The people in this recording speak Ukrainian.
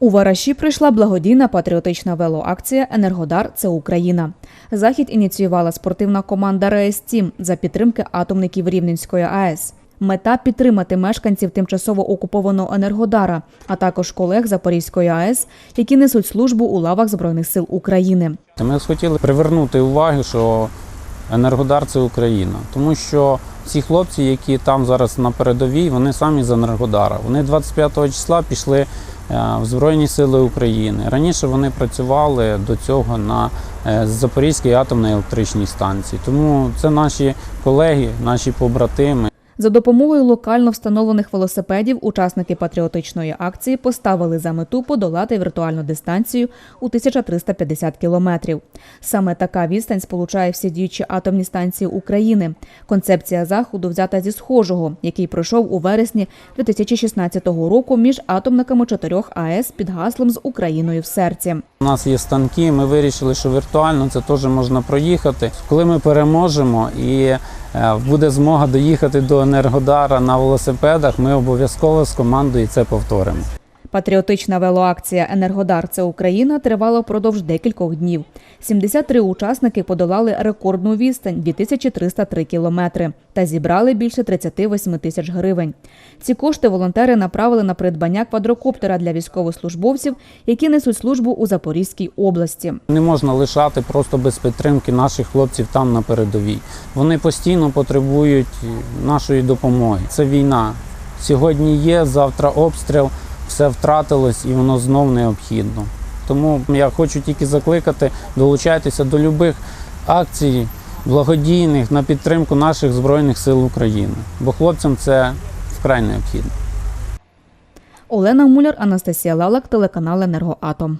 У Вараші прийшла благодійна патріотична велоакція Енергодар це Україна. Захід ініціювала спортивна команда «Рейс Тім» за підтримки атомників Рівненської АЕС. Мета підтримати мешканців тимчасово окупованого Енергодара, а також колег Запорізької АЕС, які несуть службу у лавах Збройних сил України. Ми хотіли привернути увагу, що Енергодар це Україна, тому що ці хлопці, які там зараз на передовій, вони самі з Енергодара. Вони 25 числа пішли в Збройні Сили України. Раніше вони працювали до цього на е, Запорізькій атомній електричній станції. Тому це наші колеги, наші побратими. За допомогою локально встановлених велосипедів учасники патріотичної акції поставили за мету подолати віртуальну дистанцію у 1350 кілометрів. Саме така відстань сполучає всі діючі атомні станції України. Концепція заходу взята зі схожого, який пройшов у вересні 2016 року між атомниками чотирьох АЕС під гаслом з Україною в серці. У нас є станки. Ми вирішили, що віртуально це теж можна проїхати. Коли ми переможемо і буде змога доїхати до Енергодара на велосипедах, ми обов'язково з командою це повторимо. Патріотична велоакція Енергодар це Україна тривала впродовж декількох днів. 73 учасники подолали рекордну відстань 2303 кілометри та зібрали більше 38 тисяч гривень. Ці кошти волонтери направили на придбання квадрокоптера для військовослужбовців, які несуть службу у Запорізькій області. Не можна лишати просто без підтримки наших хлопців там на передовій. Вони постійно потребують нашої допомоги. Це війна. Сьогодні є, завтра обстріл, все втратилось і воно знов необхідно. Тому я хочу тільки закликати, долучайтеся до любих акцій благодійних на підтримку наших Збройних сил України. Бо хлопцям це вкрай необхідно. Олена Муляр, Анастасія Лалак, телеканал Енергоатом.